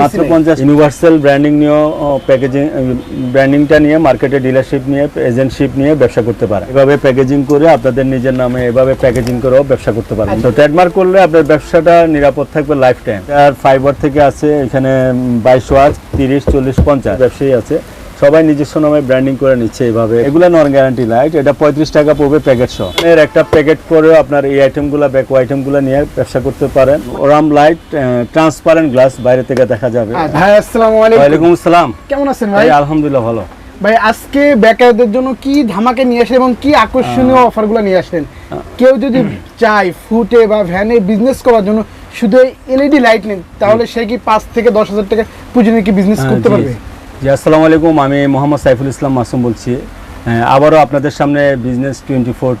মাত্র পঞ্চাশ। Universal branding নিয়েও প্যাকেজিং ব্র্যান্ডিংটা নিয়ে মার্কেটে ডিলারশিপ নিয়ে এজেন্টশিপ নিয়ে ব্যবসা করতে পারে। এভাবে প্যাকেজিং করে আপনাদের নিজের নামে এভাবে প্যাকেজিং করেও ব্যবসা করতে পারেন তো ট্রেডমার্ক করলে আপনার ব্যবসাটা নিরাপদ থাকবে লাইফ টাইম আর ফাইবার থেকে আছে এখানে বাইশ ওয়াট তিরিশ চল্লিশ পঞ্চাশ। ব্যবসায়ী আছে। সবাই নিজস্ব নামে ব্র্যান্ডিং করে নিচ্ছে এইভাবে। এগুলো নন গ্যারান্টি লাইট এটা পঁয়ত্রিশ টাকা পড়বে প্যাকেট সহ। এর একটা প্যাকেট করেও আপনার এই আইটেমগুলো ব্যাকো আইটেমগুলো নিয়ে ব্যবসা করতে পারেন। ওরাম লাইট ট্রান্সপারেন্ট গ্লাস বাইরে থেকে দেখা যাবে। আচ্ছা, ভাই আসসালামু আলাইকুম। ওয়ালাইকুম আসসালাম। কেমন আছেন ভাই? আলহামদুলিল্লাহ ভালো। ভাই আজকে বেকারদের জন্য কি ধামাকে নিয়ে আসলেন এবং কি আকর্ষণীয় অফারগুলো নিয়ে আসলেন? কেউ যদি চায় ফুটে বা ভ্যানে বিজনেস করার জন্য শুধু এলইডি লাইট নেন তাহলে সে কি পাঁচ থেকে দশ হাজার টাকা পুঁজি নিয়ে কি বিজনেস হ্যাঁ, করতে পারবে? জি, আসসালামু আলাইকুম। আমি মোহাম্মদ সাইফুল ইসলাম মাসুম বলছি। আবারও আপনাদের সামনে বিজনেস টোয়েন্টি ফোর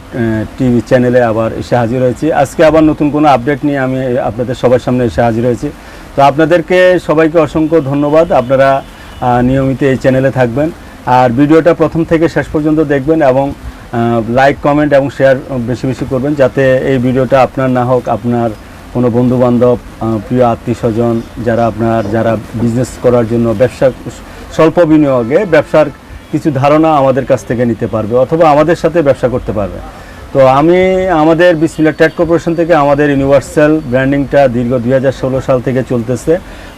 টিভি চ্যানেলে আবার এসে হাজির হয়েছি। আজকে আবার নতুন কোনো আপডেট নিয়ে আমি আপনাদের সবার সামনে এসে হাজির হয়েছি। তো আপনাদেরকে সবাইকে অসংখ্য ধন্যবাদ। আপনারা নিয়মিত এই চ্যানেলে থাকবেন। আর ভিডিওটা প্রথম থেকে শেষ পর্যন্ত দেখবেন এবং লাইক কমেন্ট এবং শেয়ার বেশি বেশি করবেন যাতে এই ভিডিওটা আপনার না হোক, আপনার কোনো বন্ধু বান্ধব প্রিয় আত্মীয় স্বজন যারা আপনার, যারা বিজনেস করার জন্য ব্যবসা স্বল্প বিনিয়োগে ব্যবসার কিছু ধারণা আমাদের কাছ থেকে নিতে পারবে অথবা আমাদের সাথে ব্যবসা করতে পারবে। তো আমি আমাদের বিসমিল্লা ট্রেড কর্পোরেশন থেকে আমাদের ইউনিভার্সাল ব্র্যান্ডিংটা দীর্ঘ দুই হাজার ষোলো সাল থেকে চলতেছে।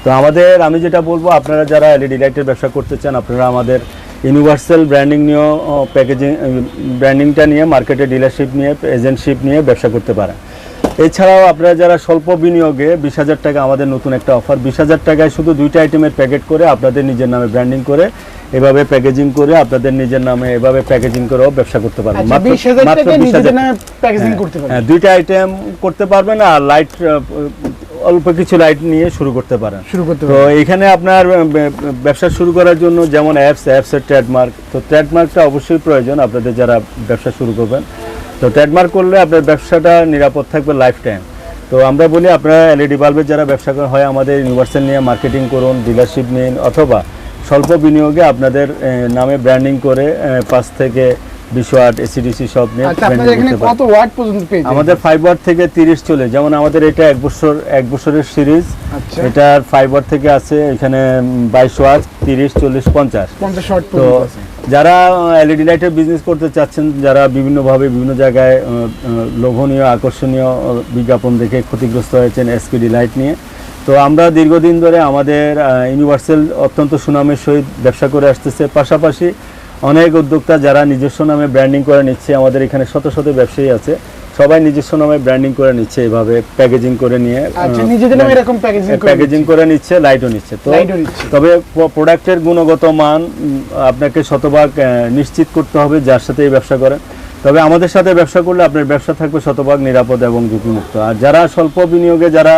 তো আমাদের, আমি যেটা বলব, আপনারা যারা এলইডি লাইটের ব্যবসা করতে চান, আপনারা আমাদের ইউনিভার্সাল ব্র্যান্ডিং নিয়েও প্যাকেজিং, ব্র্যান্ডিংটা নিয়ে মার্কেটে ডিলারশিপ নিয়ে, এজেন্টশিপ নিয়ে ব্যবসা করতে পারেন। এছাড়াও আপনারা যারা স্বল্প বিনিয়োগে বিশ হাজার টাকা আমাদের নতুন একটা অফার বিশ হাজার টাকায় শুধু দুইটা আইটেমের প্যাকেট করে আপনাদের নিজের নামে ব্র্যান্ডিং করে এভাবে প্যাকেজিং করে আপনাদের নিজের নামে এভাবে প্যাকেজিং করেও ব্যবসা করতে পারবেন। আচ্ছা মাত্র- বিশ হাজার মাত্র টাকা 20,000 নিজেদের নামে প্যাকেজিং হ্যাঁ, হ্যাঁ, দুইটা আইটেম করতে পারবেন আর লাইট অল্প কিছু লাইট নিয়ে শুরু করতে পারেন। শুরু করতে তো এখানে আপনার ব্যবসা শুরু করার জন্য যেমন অ্যাপস অ্যাপসের ট্রেডমার্ক তো ট্রেডমার্কটা অবশ্যই প্রয়োজন আপনাদের যারা ব্যবসা শুরু করবেন। তো ট্রেডমার্ক করলে আপনার ব্যবসাটা নিরাপদ থাকবে লাইফ টাইম তো আমরা বলি আপনারা এলইডি বাল্বের যারা ব্যবসা করেন হয় আমাদের ইউনিভার্সাল নিয়ে মার্কেটিং করুন ডিলারশিপ নিন অথবা স্বল্প বিনিয়োগে আপনাদের নামে ব্র্যান্ডিং করে পাঁচ থেকে বিশ ওয়াট এসিডিসি সব নিয়ে আচ্ছা? আমাদের ফাইভ ওয়াট থেকে তিরিশ চলে যেমন আমাদের এটা এক বছর এক বছরের সিরিজ এটার ফাইভ ওয়াট থেকে আছে এখানে বাইশ ওয়াট তিরিশ চল্লিশ পঞ্চাশ। তো যারা এলইডি লাইটের বিজনেস করতে চাচ্ছেন, যারা বিভিন্নভাবে বিভিন্ন জায়গায় লোভনীয়, আকর্ষণীয় বিজ্ঞাপন দেখে ক্ষতিগ্রস্ত হয়েছেন এসপিডি লাইট নিয়ে। তো আমরা দীর্ঘদিন ধরে আমাদের ইউনিভার্সাল অত্যন্ত সুনামের সহিত ব্যবসা করে আসতেছে। পাশাপাশি অনেক উদ্যোক্তা যারা নিজস্ব নামে ব্র্যান্ডিং করে নিচ্ছে, আমাদের এখানে শত শত ব্যবসায়ী আছে। সবাই নিজস্ব নামে ব্র্যান্ডিং করে নিচ্ছে এভাবে প্যাকেজিং করে নিয়ে আচ্ছা নিজেদের নামে এরকম প্যাকেজিং করে প্যাকেজিং করে নিচ্ছে লাইটও নিচ্ছে। তো তবে প্রোডাক্টের গুণগত মান আপনাকে শতভাগ নিশ্চিত করতে হবে যার সাথে এই ব্যবসা করেন তবে আমাদের সাথে ব্যবসা করলে আপনার ব্যবসা থাকবে শতভাগ নিরাপদ এবং ঝুঁকিমুক্ত। আর যারা স্বল্প বিনিয়োগে যারা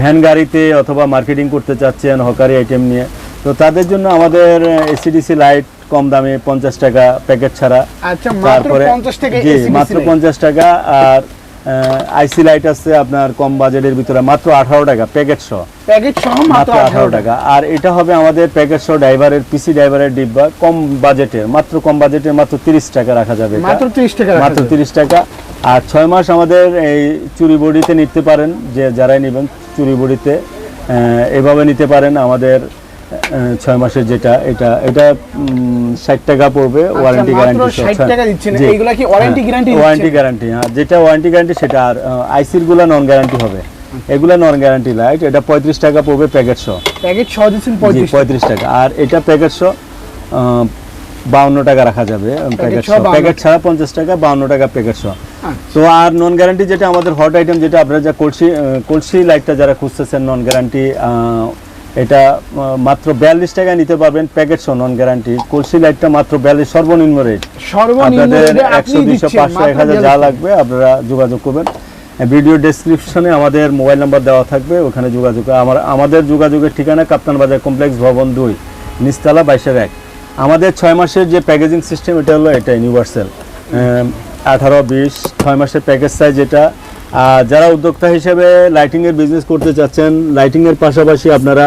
ভ্যান গাড়িতে অথবা মার্কেটিং করতে চাচ্ছেন হকারি আইটেম নিয়ে তো তাদের জন্য আমাদের এসিডিসি লাইট কম দামে পঞ্চাশ টাকা প্যাকেট ছাড়া। আচ্ছা মাত্র তারপরে জি মাত্র পঞ্চাশ টাকা আর আইসি লাইট আছে আপনার কম বাজেটের ভিতরে মাত্র আঠারো টাকা প্যাকেট সহ। প্যাকেট সহ মাত্র আঠারো টাকা। আর এটা হবে আমাদের প্যাকেট সহ ড্রাইভারের পিসি ড্রাইভারের ডিব্বা কম বাজেটের মাত্র কম বাজেটের মাত্র তিরিশ টাকা রাখা যাবে মাত্র ত্রিশ টাকা মাত্র তিরিশ টাকা। আর ছয় মাস আমাদের এই চুরি বডিতে নিতে পারেন যে যারাই নেবেন চুরি বডিতে এভাবে নিতে পারেন আমাদের ছয় মাসের যেটা এটা এটা ষাট টাকা পড়বে ওয়ারেন্টি আচ্ছা, গ্যারান্টি 60 টাকা দিচ্ছেন। এইগুলা কি warranty guarantee ওয়ারেন্টি গ্যারান্টি হ্যাঁ যেটা ওয়ারেন্টি গ্যারান্টি সেটা আর আইসিরগুলা নন গ্যারান্টি হবে। এগুলা নন গ্যারান্টি লাইট এটা পঁয়ত্রিশ টাকা পড়বে প্যাকেট সহ। প্যাকেট সহ দিচ্ছেন পঁয়ত্রিশ টাকা। আর এটা প্যাকেট সহ বাউন্ন টাকা রাখা যাবে প্যাকেট 52 প্যাকেট ছাড়া পঞ্চাশ টাকা বাউন্ন টাকা প্যাকেট আচ্ছা। তো আর নন গ্যারান্টি যেটা আমাদের হট আইটেম যেটা আপনারা যা কলসি কলসি লাইটটা যারা খুঁজতেছেন নন গ্যারান্টি এটা মাত্র বিয়াল্লিশ টাকায় নিতে পারবেন প্যাকেট সহ নন গ্যারান্টি কলসি লাইটটা মাত্র বিয়াল্লিশ সর্বনিম্ন রেট আপনাদের একশো দুইশো পাঁচশো এক হাজার যা লাগবে আপনারা যোগাযোগ করবেন। ভিডিও ডেসক্রিপশনে আমাদের মোবাইল নাম্বার দেওয়া থাকবে ওখানে যোগাযোগ আমার আমাদের যোগাযোগের ঠিকানা কাপ্তান বাজার কমপ্লেক্স ভবন দুই নিচতলা বাইশের এক। আমাদের ছয় মাসের যে প্যাকেজিং সিস্টেম এটা হলো এটা ইউনিভার্সাল আঠারো বিশ ছয় মাসের প্যাকেজ সাইজ এটা আর যারা উদ্যোক্তা হিসেবে লাইটিংয়ের বিজনেস করতে চাচ্ছেন লাইটিংয়ের পাশাপাশি আপনারা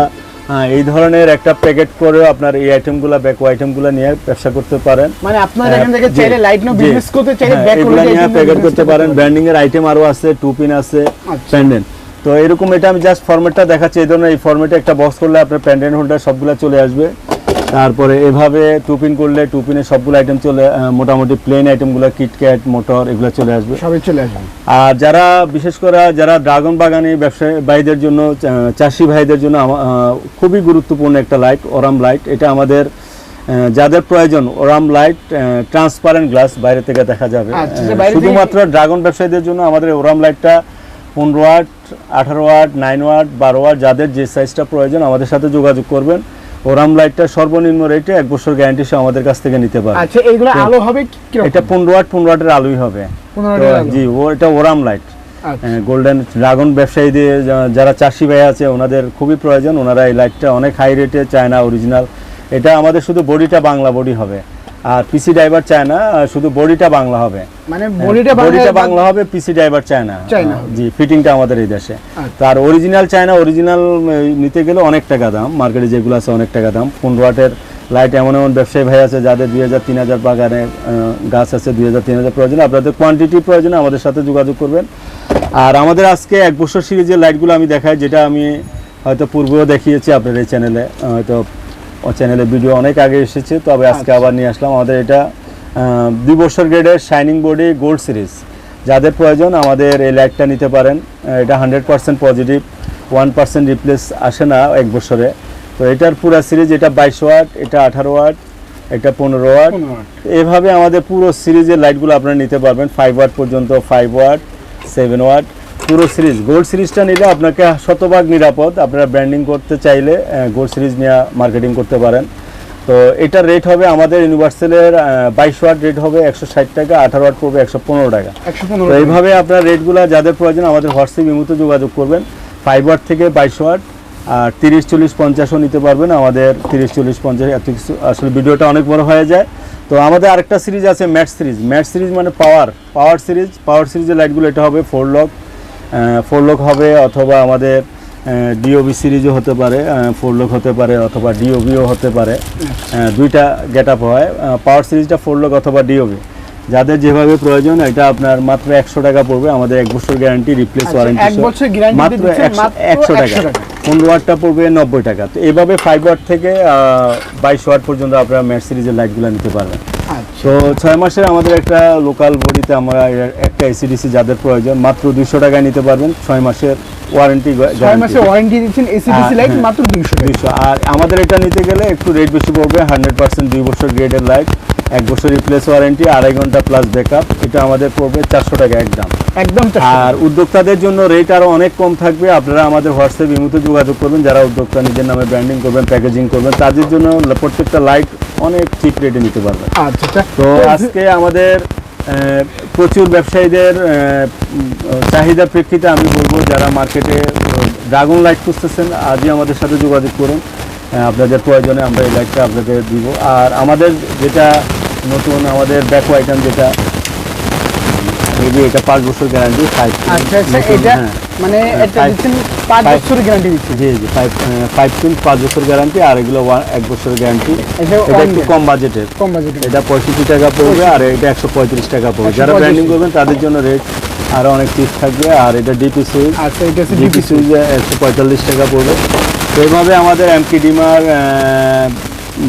এই ধরনের একটা প্যাকেট করেও আপনার এই আইটেমগুলো ব্যাকো আইটেমগুলো নিয়ে ব্যবসা করতে পারেন। মানে আপনার এখান থেকে চাইলে লাইট নো বিজনেস করতে চাইলে ব্যাক করে নিয়ে প্যাকেট করতে পারেন। ব্র্যান্ডিং এর আইটেম আরও আছে টু পিন আছে আচ্ছা। প্যান্ডেন্ট তো এরকম এটা আমি জাস্ট ফরম্যাটটা দেখাচ্ছি এই ধরনের এই ফরম্যাটে একটা বক্স করলে আপনার প্যান্ডেন্ট হোল্ডার সবগুলো চলে আসবে। তারপরে এভাবে টুপিন করলে টুপিনে সবগুলো আইটেম চলে মোটামুটি প্লেন আইটেমগুলো কিটক্যাট মোটর এগুলো চলে আসবে। সবাই চলে আসবে। আর যারা বিশেষ করে যারা ড্রাগন বাগানে ব্যবসায়ী ভাইদের জন্য চাষি ভাইদের জন্য খুবই গুরুত্বপূর্ণ একটা লাইট ওরাম লাইট এটা আমাদের যাদের প্রয়োজন ওরাম লাইট ট্রান্সপারেন্ট গ্লাস বাইরে থেকে দেখা যাবে। আচ্ছা, শুধুমাত্র ড্রাগন ব্যবসায়ীদের জন্য আমাদের ওরাম লাইটটা পনেরো ওয়াট আঠারো ওয়াট নাইন ওয়াট বারো ওয়াট যাদের যে সাইজটা প্রয়োজন আমাদের সাথে যোগাযোগ করবেন। ওরাম লাইটটা সর্বনিম্ন রেটে এক বছর গ্যারান্টি সহ আমাদের কাছ থেকে নিতে পারবে। আচ্ছা এইগুলো আলো হবে কি এটা পনেরো ওয়াট পনেরো ওয়াটের আলোই হবে। 15 ওয়াট জি ও এটা ওরাম লাইট। গোল্ডেন ড্রাগন ব্যবসায়ীদের যারা চাষি ভাই আছে ওনাদের খুবই প্রয়োজন। ওনারা এই লাইটটা অনেক হাই রেটে চায় না অরিজিনাল এটা আমাদের শুধু বডিটা বাংলা বডি হবে। আর পিসি ড্রাইভার চায় না শুধু বডিটা বাংলা হবে। মানে বডিটা বডিটা বাংলা হবে পিসি ড্রাইভার চায় না। চায় জি ফিটিংটা আমাদের এই দেশে। আচ্ছা। তার অরিজিনাল চায় না অরিজিনাল নিতে গেলে অনেক টাকা দাম মার্কেটে যেগুলো আছে অনেক টাকা দাম পনেরো ওয়াটের লাইট এমন এমন ব্যবসায়ী ভাই আছে যাদের দুই হাজার তিন হাজার বাগানে গাছ আছে দুই হাজার তিন হাজার প্রয়োজন। আপনাদের কোয়ান্টিটি প্রয়োজন আমাদের সাথে যোগাযোগ করবেন। আর আমাদের আজকে এক বছর সিরিজের লাইটগুলো আমি দেখাই যেটা আমি হয়তো পূর্বেও দেখিয়েছি আপনার এই চ্যানেলে হয়তো চ্যানেলে ভিডিও অনেক আগে এসেছে তবে আজকে আচ্ছা। আবার নিয়ে আসলাম। আমাদের এটা দুই বছর গ্রেডের শাইনিং বডি গোল্ড সিরিজ যাদের প্রয়োজন আমাদের এই লাইটটা নিতে পারেন। এটা hundred percent positive one percent replace আসে না এক বছরে। তো এটার পুরো সিরিজ এটা বাইশ ওয়াট এটা আঠারো ওয়াট এটা পনেরো ওয়াট এভাবে আমাদের পুরো সিরিজের লাইটগুলো আপনারা নিতে পারবেন। ফাইভ ওয়াট পর্যন্ত ফাইভ ওয়াট সেভেন ওয়াট পুরো সিরিজ গোল্ড সিরিজটা নিলে আপনাকে শতভাগ নিরাপদ। আপনারা ব্র্যান্ডিং করতে চাইলে গোল্ড সিরিজ নিয়ে মার্কেটিং করতে পারেন। তো এটার রেট হবে আমাদের ইউনিভার্সালের বাইশ ওয়াট রেট হবে একশো ষাট টাকা আঠারো ওয়াট পড়বে একশো পনেরো টাকা। তো এইভাবে আপনার রেটগুলো যাদের প্রয়োজন আমাদের হোয়াটসঅ্যাপ ইমুতে যোগাযোগ করবেন। ফাইভ ওয়াট থেকে বাইশ ওয়াট আর তিরিশ চল্লিশ পঞ্চাশও নিতে পারবেন আমাদের তিরিশ চল্লিশ পঞ্চাশ এত কিছু। আসলে ভিডিওটা অনেক বড় হয়ে যায়। তো আমাদের আরেকটা সিরিজ আছে ম্যাট সিরিজ। ম্যাট সিরিজ মানে পাওয়ার পাওয়ার সিরিজ। পাওয়ার সিরিজের লাইটগুলো এটা হবে ফোর লক ফোর লক হবে অথবা আমাদের ডিওবি সিরিজও হতে পারে ফোর লক হতে পারে অথবা ডিওবিও হতে পারে। দুইটা গেট আপ হয় পাওয়ার সিরিজটা ফোর লক অথবা ডিওবি যাদের যেভাবে প্রয়োজন এটা আপনার মাত্র একশো টাকা পড়বে। আমাদের এক বছর গ্যারান্টি রিপ্লেস ওয়ারেন্টি মাত্র একশো- মাত্র একশো 100 টাকা। পনেরো ওয়াটটা পড়বে নব্বই টাকা। তো এভাবে ফাইভ ওয়াট থেকে বাইশ ওয়াট পর্যন্ত আপনারা ম্যাট সিরিজের লাইটগুলো নিতে পারবেন। আচ্ছা। তো ছয় মাসের আমাদের একটা লোকাল বডিতে আমরা একটা এসিডিসি যাদের প্রয়োজন মাত্র দুইশো টাকায় নিতে পারবেন। ছয় মাসের ওয়ারেন্টি ছয় মাসে ওয়ারেন্টি দিচ্ছেন এসিডিসি হ্যাঁ, লাইট হ্যাঁ। মাত্র দুইশো দুইশো। আর আমাদের এটা নিতে গেলে একটু রেট বেশি পড়বে হান্ড্রেড পার্সেন্ট দুই বছর গ্রেডের লাইট এক বছর রিপ্লেস ওয়ারেন্টি আড়াই ঘণ্টা প্লাস ব্যাকআপ এটা আমাদের পড়বে চারশো টাকা একদম। একদম আর উদ্যোক্তাদের জন্য রেট আরও অনেক কম থাকবে আপনারা আমাদের হোয়াটসঅ্যাপ ইমুতে যোগাযোগ করবেন যারা উদ্যোক্তা নিজের নামে ব্র্যান্ডিং করবেন প্যাকেজিং করবেন তাদের জন্য প্রত্যেকটা লাইট অনেক চিপ রেটে নিতে পারবেন। আচ্ছা আচ্ছা। তো আজকে আমাদের প্রচুর ব্যবসায়ীদের চাহিদার প্রেক্ষিতে আমি বলব যারা মার্কেটে ড্রাগন লাইট খুঁজতেছেন আজই আমাদের সাথে যোগাযোগ করুন। আপনাদের প্রয়োজনে আমরা এই লাইটটা আপনাদের দিব। আর আমাদের যেটা নতুন আমাদের ব্যাকো আইটেম যেটা এই যে এটা পাঁচ বছর গ্যারান্টি ফাইভ আচ্ছা আচ্ছা এটা মানে এটা five- দিচ্ছেন পাঁচ five- গ্যারান্টি দিচ্ছেন? জি জি ফাইভ ফাইভ পিন পাঁচ বছর গ্যারান্টি আর এগুলো এক বছর গ্যারান্টি এটা এটা একটু কম বাজেটের কম বাজেটে এটা পঁয়ষট্টি টাকা পড়বে আর এটা একশো পঁয়ত্রিশ টাকা পড়বে। যারা 135 ব্র্যান্ডিং করবেন তাদের জন্য রেট আরও অনেক চিপ থাকবে আর এটা ডিপি সুইচ আচ্ছা এটা ডিপি সুইচ একশো পঁয়তাল্লিশ টাকা পড়বে। এইভাবে আমাদের এমকি dimmer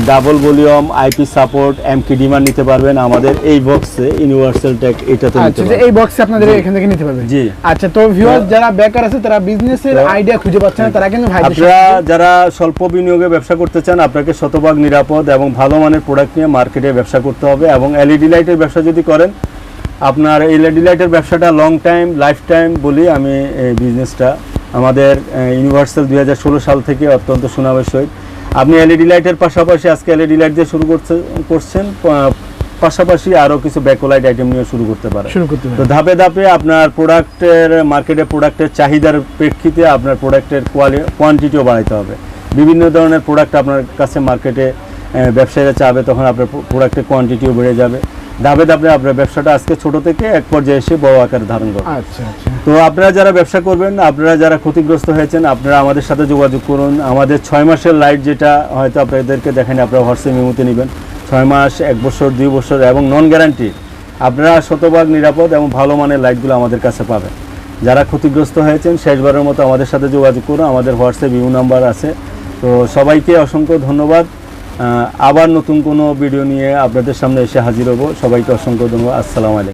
double volume IP support এমকি dimmer নিতে পারবেন আমাদের এই বক্সে ইউনিভার্সাল ট্যাগ এটাতে নিতে আচ্ছা পারবেন। এই বক্সে আপনাদের এখান থেকে নিতে পারবেন? জি। আচ্ছা তো ভিউয়ার্স যারা বেকার আছে তারা বিজনেসের আইডিয়া খুঁজে পাচ্ছে না তারা কিন্তু ভাইদের আপনারা যারা স্বল্প বিনিয়োগে ব্যবসা করতে চান আপনাকে শতভাগ নিরাপদ এবং ভালো মানের প্রোডাক্ট নিয়ে মার্কেটে ব্যবসা করতে হবে এবং এলইডি লাইটের ব্যবসা যদি করেন আপনার এলইডি লাইটের ব্যবসাটা লং টাইম লাইফ টাইম বলি আমি এই বিজনেসটা আমাদের ইউনিভার্সাল দুই হাজার ষোলো সাল থেকে অত্যন্ত সুনামের সহিত আপনি এলইডি লাইটের পাশাপাশি আজকে এলইডি লাইট দিয়ে শুরু করছে করছেন পাশাপাশি আরও কিছু ব্যাকোলাইট আইটেম নিয়ে শুরু করতে পারেন। শুরু করতে তো ধাপে ধাপে আপনার প্রোডাক্টের মার্কেটে প্রোডাক্টের চাহিদার প্রেক্ষিতে আপনার প্রোডাক্টের কোয়ান্টিটিও বাড়াইতে হবে। বিভিন্ন ধরনের প্রোডাক্ট আপনার কাছে মার্কেটে ব্যবসায়ীরা চাবে তখন আপনার প্রোডাক্টের কোয়ান্টিটিও বেড়ে যাবে। ধাপে ধাপে আপনার ব্যবসাটা আজকে ছোট থেকে এক পর্যায়ে এসে বড় আকার ধারণ করবে। আচ্ছা আচ্ছা। তো আপনারা যারা ব্যবসা করবেন আপনারা যারা ক্ষতিগ্রস্ত হয়েছেন আপনারা আমাদের সাথে যোগাযোগ করুন। আমাদের ছয় মাসের লাইট যেটা হয়তো আপনাদেরকে দেখেন আপনারা হোয়াটসঅ্যাপ মেমোতে নেবেন। ছয় মাস এক বছর দুই বছর এবং নন গ্যারান্টি আপনারা শতভাগ নিরাপদ এবং ভালো মানের লাইটগুলো আমাদের কাছে পাবেন। যারা ক্ষতিগ্রস্ত হয়েছেন শেষবারের মতো আমাদের সাথে যোগাযোগ করুন। আমাদের হোয়াটসঅ্যাপ ইউ নাম্বার আছে। তো সবাইকে অসংখ্য ধন্যবাদ। আবার নতুন কোনো ভিডিও নিয়ে আপনাদের সামনে এসে হাজির হব। সবাইকে অসংখ্য ধন্যবাদ। আসসালামু আলাইকুম।